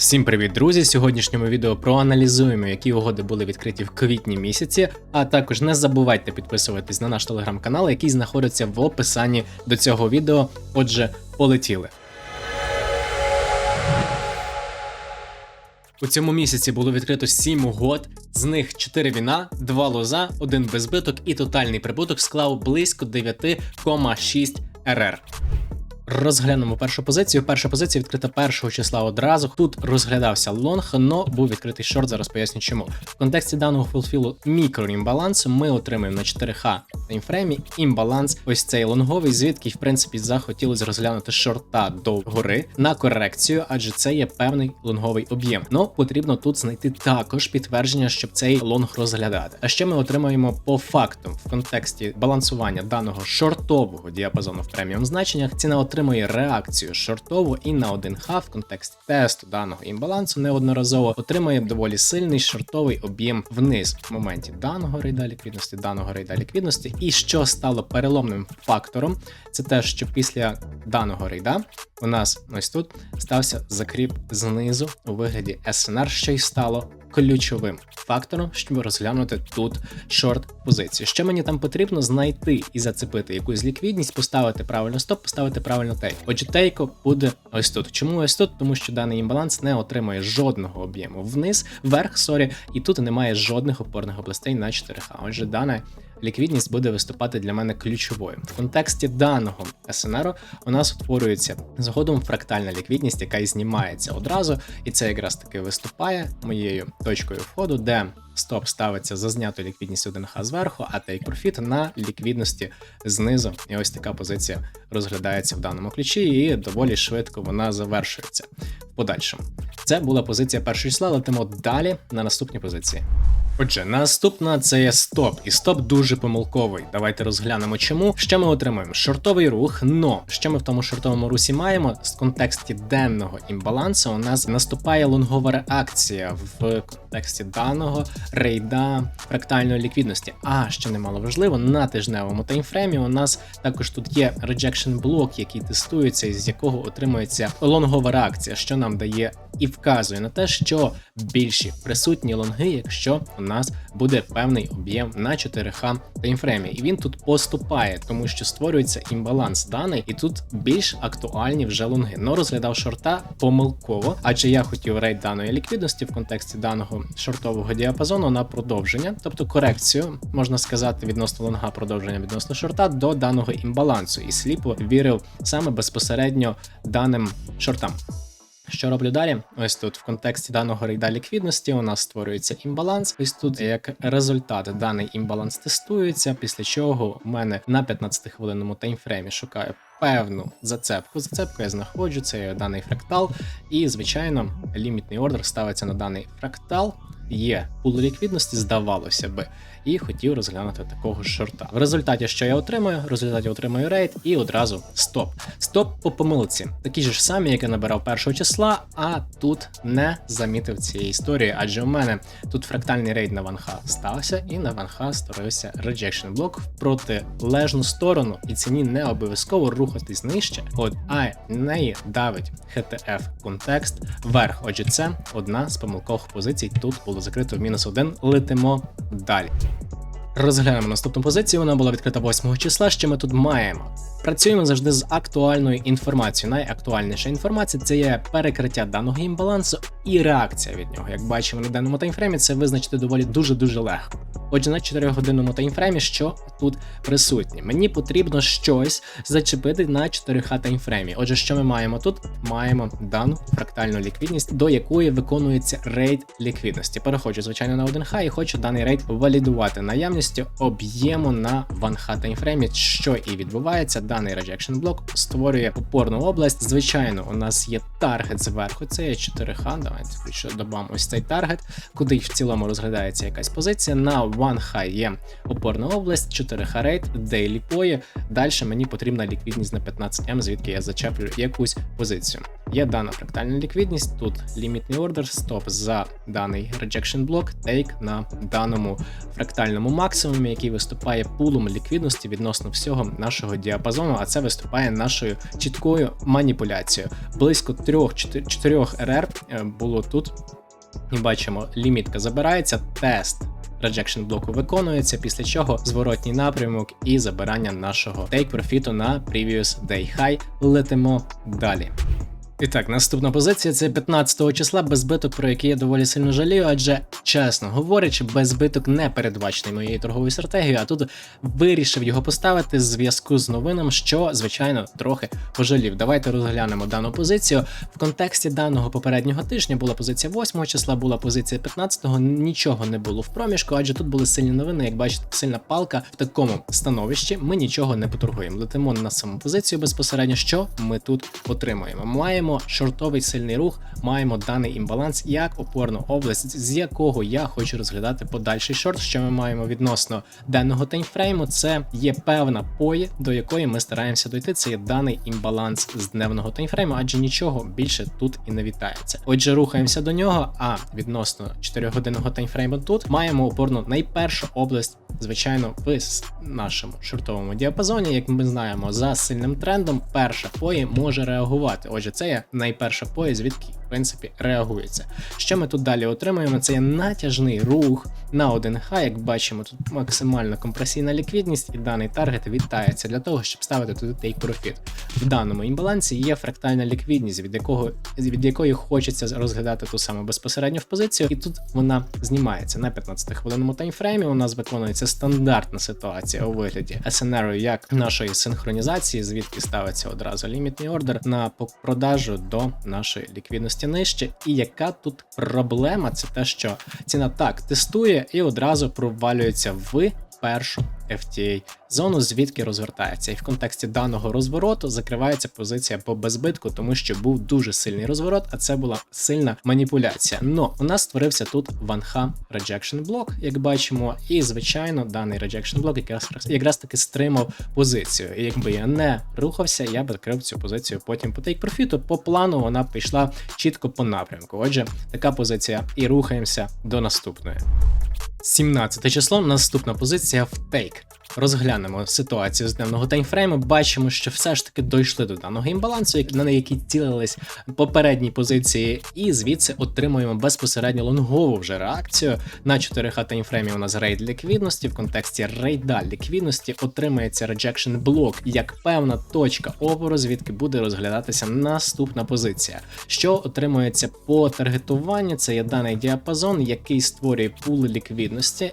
Всім привіт, друзі! Сьогоднішньому відео проаналізуємо, які угоди були відкриті в квітні місяці. А також не забувайте підписуватись на наш телеграм-канал, який знаходиться в описанні до цього відео. Отже, полетіли. У цьому місяці було відкрито 7 угод, з них 4 віна, 2 лоза, 1 безбиток і тотальний прибуток склав близько 9,6 РР. Розглянемо першу позицію. Перша позиція відкрита першого числа одразу. Тут розглядався лонг, но був відкритий шорт. Зараз поясню чому. В контексті даного фулфілу мікроімбалансу ми отримаємо на 4Х таймфреймі імбаланс. Ось цей лонговий, звідки в принципі захотілося розглянути шорта до гори на корекцію, адже це є певний лонговий об'єм. Но потрібно тут знайти також підтвердження, щоб цей лонг розглядати. А ще ми отримаємо по факту в контексті балансування даного шортового діапазону в преміум значеннях. Ціна отримує реакцію шортову і на 1Х в контексті тесту даного імбалансу неодноразово отримує доволі сильний шортовий об'єм вниз в моменті даного рейда ліквідності, даного рейда ліквідності. І що стало переломним фактором, це те, що після даного рейда у нас ось тут стався закріп знизу у вигляді СНР, що й стало ключовим фактором, щоб розглянути тут шорт позицію. Що мені там потрібно знайти і зацепити якусь ліквідність, поставити правильно стоп, поставити правильно тейк. Отже, тейко буде ось тут. Чому ось тут? Тому що даний імбаланс не отримує жодного об'єму вниз, вверх, сорі, і тут немає жодних опорних областей на 4Х. Отже, дана ліквідність буде виступати для мене ключовою. В контексті даного СНР у нас утворюється згодом фрактальна ліквідність, яка і знімається одразу, і це якраз таки виступає моєю точкою входу, де стоп ставиться за зняту ліквідність 1Х зверху, а take profit на ліквідності знизу. І ось така позиція розглядається в даному ключі, і доволі швидко вона завершується в подальшому. Це була позиція першого числа, летимо далі на наступні позиції. Отже, наступна це є стоп, і стоп дуже помилковий. Давайте розглянемо, чому. Що ми отримуємо? Шортовий рух, но що ми в тому шортовому русі маємо? З контексті денного імбалансу у нас наступає лонгова реакція в контексті даного рейда фрактальної ліквідності. А що немало важливо, на тижневому таймфреймі у нас також тут є rejection блок, який тестується, і з якого отримується лонгова реакція, що нам дає і вказує на те, що більші присутні лонги, якщо у нас буде певний об'єм на 4Х таймфреймі. І він тут поступає, тому що створюється імбаланс даний, і тут більш актуальні вже лонги. Но розглядав шорта помилково, адже я хотів рейд даної ліквідності в контексті даного шортового діапазону на продовження, тобто корекцію, можна сказати, відносно лонга продовження відносно шорта до даного імбалансу. І сліпо вірив саме безпосередньо даним шортам. Що роблю далі? Ось тут в контексті даного рейда ліквідності у нас створюється імбаланс. Ось тут як результат даний імбаланс тестується, після чого у мене на 15 хвилинному таймфреймі шукаю певну зацепку. Зацепку я знаходжу, це даний фрактал, і звичайно, лімітний ордер ставиться на даний фрактал. Є пул ліквідності, здавалося би, і хотів розглянути такого шорта. В результаті, що я отримую, в результаті отримую рейд і одразу стоп. Стоп по помилці. Такі ж самі, як я набирав першого числа, а тут не замітив цієї історії, адже у мене тут фрактальний рейд на ванха стався, і на ванха створився rejection блок в протилежну сторону, і ціні не обов'язково рухатись нижче, а неї давить HTF контекст вверх. Отже, це одна з помилкових позицій. Тут було закрито в мінус один. Летимо далі. Розглянемо наступну позицію. Вона була відкрита 8 числа. Що ми тут маємо? Працюємо завжди з актуальною інформацією. Найактуальніша інформація це є перекриття даного імбалансу і реакція від нього. Як бачимо на даному таймфреймі, це визначити доволі дуже дуже легко. Отже, на 4 годинному таймфреймі, що тут присутнє? Мені потрібно щось зачепити на 4Х таймфреймі. Отже, що ми маємо тут? Маємо дану фрактальну ліквідність, до якої виконується рейд ліквідності. Переходжу, звичайно, на 1Х і хочу даний рейд валідувати наявністю об'єму на 1Х таймфреймі, що і відбувається. Даний rejection блок створює опорну область. Звичайно, у нас є таргет зверху, це є 4Х. Давайте включу добавимо ось цей таргет, куди в цілому розглядається якась позиція. На High є опорна область, 4 рейт, Daily пої. Далі мені потрібна ліквідність на 15М, звідки я зачеплю якусь позицію. Є дана фрактальна ліквідність, тут лімітний ордер, стоп за даний rejection блок, take на даному фрактальному максимумі, який виступає пулом ліквідності відносно всього нашого діапазону, а це виступає нашою чіткою маніпуляцією. Близько 3-4 РР е, було тут. І бачимо, лімітка забирається, тест rejection блоку виконується, після чого зворотній напрямок і забирання нашого take профіту на previous day high. Летимо далі. І так, наступна позиція це 15 числа без збиток, про який я доволі сильно жалію, адже, чесно говорячи, без збиток не передбачений моєю торговою стратегією, а тут вирішив його поставити з зв'язку з новинами, що, звичайно, трохи пожалів. Давайте розглянемо дану позицію. В контексті даного попереднього тижня була позиція 8 числа, була позиція 15-го, нічого не було в проміжку, адже тут були сильні новини. Як бачите, сильна палка в такому становищі. Ми нічого не поторгуємо. Летимо на саму позицію безпосередньо. Що ми тут отримуємо? Маємо шортовий сильний рух, маємо даний імбаланс як опорну область, з якого я хочу розглядати подальший шорт. Що ми маємо відносно денного таймфрейму? Це є певна пої, до якої ми стараємося дойти. Це є даний імбаланс з дневного таймфрейму, адже нічого більше тут і не вітається. Отже, рухаємося до нього. А відносно 4-годинного таймфрейму тут маємо опорну найпершу область, звичайно, в нашому шортовому діапазоні. Як ми знаємо, за сильним трендом перша пої може реагувати. Отже, це є найперша пояс від в принципі реагується. Що ми тут далі отримуємо? Це є натяжний рух на 1Х. Як бачимо, тут максимальна компресійна ліквідність, і даний таргет вітається для того, щоб ставити туди take profit. В даному імбалансі є фрактальна ліквідність, від якого від якої хочеться розглядати ту саму безпосередньо в позицію, і тут вона знімається на 15 хвилинному таймфреймі. У нас виконується стандартна ситуація у вигляді SNR як нашої синхронізації, звідки ставиться одразу лімітний ордер на продажу до нашої ліквідності нижче. І яка тут проблема? Це те, що ціна так тестує і одразу провалюється в першу FTA зону, звідки розвертається. І в контексті даного розвороту закривається позиція по безбитку, тому що був дуже сильний розворот, а це була сильна маніпуляція. Но у нас створився тут ванха rejection блок, як бачимо, і звичайно, даний rejection блок якраз, якраз таки стримав позицію. І якби я не рухався, я б відкрив цю позицію потім по тейк профіту. По плану вона пішла чітко по напрямку. Отже, така позиція, і рухаємося до наступної. 17 число, наступна позиція в тейк. Розглянемо ситуацію з дневного таймфрейму. Бачимо, що все ж таки дійшли до даного імбалансу, на який цілились попередні позиції, і звідси отримуємо безпосередньо лонгову вже реакцію. На 4Х таймфреймі у нас рейд ліквідності. В контексті рейда ліквідності отримується rejection блок як певна точка опору, звідки буде розглядатися наступна позиція. Що отримується по таргетуванню? Це є даний діапазон, який створює пул ліквідності,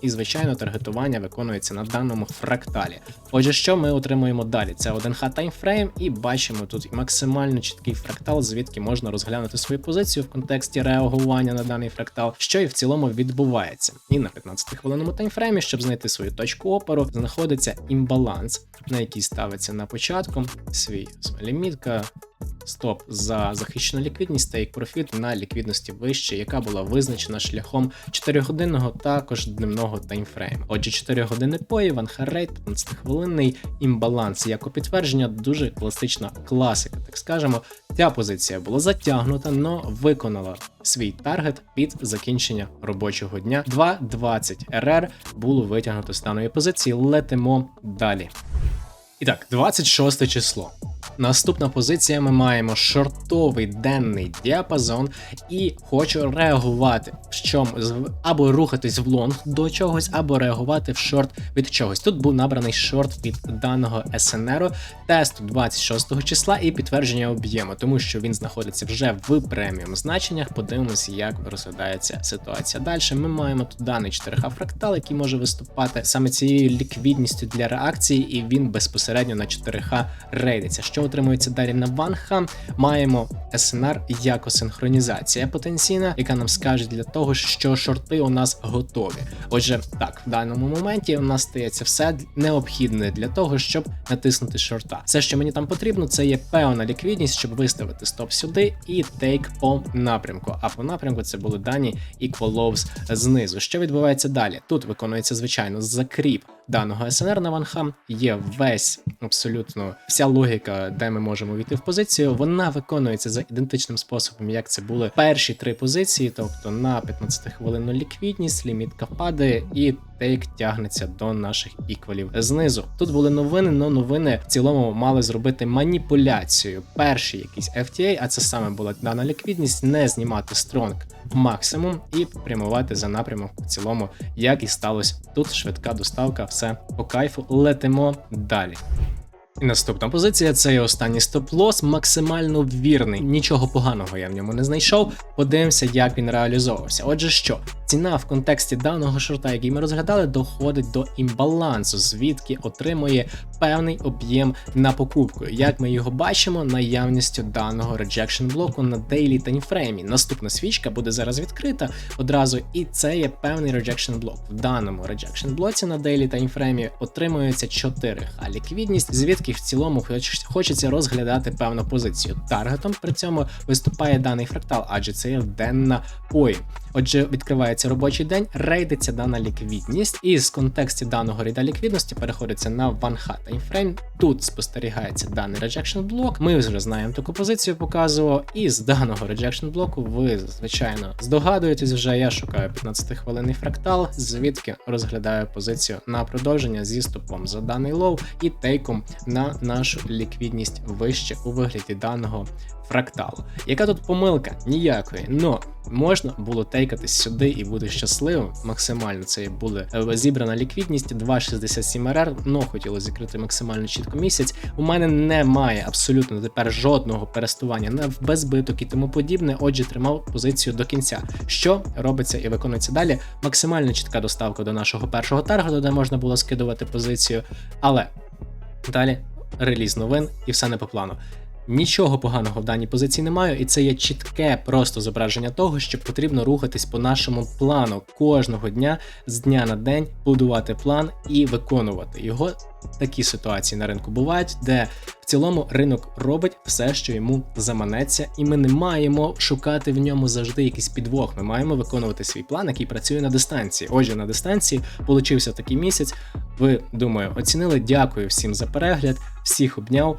і звичайно таргетування виконується на даному фракталі. Отже, що ми отримуємо далі? Це 1Х таймфрейм, і бачимо тут максимально чіткий фрактал, звідки можна розглянути свою позицію в контексті реагування на даний фрактал, що і в цілому відбувається. І на 15-хвилинному таймфреймі, щоб знайти свою точку опору, знаходиться імбаланс, на який ставиться на початку свій лімітка, стоп за захищену ліквідність та як профіт на ліквідності вище, яка була визначена шляхом 4-годинного також дневного таймфрейму. Отже, 4 години пої, ванхарейт, 15 хвилинний імбаланс. Як у підтвердження, дуже класична класика, так скажемо. Ця позиція була затягнута, но виконала свій таргет під закінчення робочого дня. 2.20 РР було витягнуто з даної позиції. Летимо далі. І так, 26 число. Наступна позиція ми маємо шортовий денний діапазон, і хочу реагувати в чому або рухатись в лонг до чогось, або реагувати в шорт від чогось. Тут був набраний шорт від даного СНР, тесту 26 числа і підтвердження об'єму, тому що він знаходиться вже в преміум значеннях. Подивимося, як розглядається ситуація. Далі ми маємо тут даний 4Х фрактал, який може виступати саме цією ліквідністю для реакції, і він безпосередньо на 4Х рейдиться. Що отримується далі на ванха. Маємо SNR як синхронізація потенційна, яка нам скаже для того, що шорти у нас готові. Отже, так, в даному моменті у нас стається все необхідне для того, щоб натиснути шорта. Все, що мені там потрібно, це є певна ліквідність, щоб виставити стоп сюди і тейк по напрямку. А по напрямку це були дані equal lows знизу. Що відбувається далі? Тут виконується звичайно закріп даного СНР на ванхам. Є весь абсолютно вся логіка, де ми можемо війти в позицію. Вона виконується за ідентичним способом, як це були перші три позиції, тобто на 15 хвилинну ліквідність, лімітка падає і тейк тягнеться до наших іквалів знизу. Тут були новини, але новини в цілому мали зробити маніпуляцію. Перший якийсь FTA, а це саме була дана ліквідність, не знімати стронг максимум і прямувати за напрямок в цілому, як і сталося. Тут швидка доставка, все по кайфу. Летимо далі. І наступна позиція це і останній стоп-лос, максимально вірний. Нічого поганого я в ньому не знайшов. Подивимося, як він реалізовувався. Отже, що ціна в контексті даного шорта, який ми розглядали, доходить до імбалансу, звідки отримує певний об'єм на покупку. Як ми його бачимо, наявністю даного rejection блоку на daily таймфреймі. Наступна свічка буде зараз відкрита одразу, і це є певний rejection блок. В даному rejection блоці на daily таймфреймі отримується 4 х ліквідність, звідки в цілому хоч- хочеться розглядати певну позицію. Таргетом при цьому виступає даний фрактал, адже це є денна пої. Отже, відкривається робочий день, рейдиться дана ліквідність, і з контексті даного ряда ліквідності переходиться на one таймфрейм. Тут спостерігається даний rejection блок. Ми вже знаємо таку позицію, показував. І з даного rejection блоку ви звичайно здогадуєтесь вже. Я шукаю 15 хвилинний фрактал, звідки розглядаю позицію на продовження зі стопом за даний лоу і тейком на нашу ліквідність вище у вигляді даного фракталу. Яка тут помилка? Ніякої. Но можна було тейкатись сюди і бути щасливим. Максимально це буде зібрана ліквідність 2,67 РР, но хотіло закрити максимально чітко місяць. У мене немає абсолютно тепер жодного перестування на безбиток і тому подібне. Отже, тримав позицію до кінця. Що робиться і виконується далі? Максимально чітка доставка до нашого першого таргету, де можна було скидувати позицію. Але далі реліз новин і все не по плану. Нічого поганого в даній позиції немає, і це є чітке просто зображення того, що потрібно рухатись по нашому плану кожного дня з дня на день, будувати план і виконувати його. Такі ситуації на ринку бувають, де в цілому ринок робить все, що йому заманеться, і ми не маємо шукати в ньому завжди якийсь підвох. Ми маємо виконувати свій план, який працює на дистанції. Отже, на дистанції получився такий місяць. Ви думаю, оцінили. Дякую всім за перегляд, всіх обняв.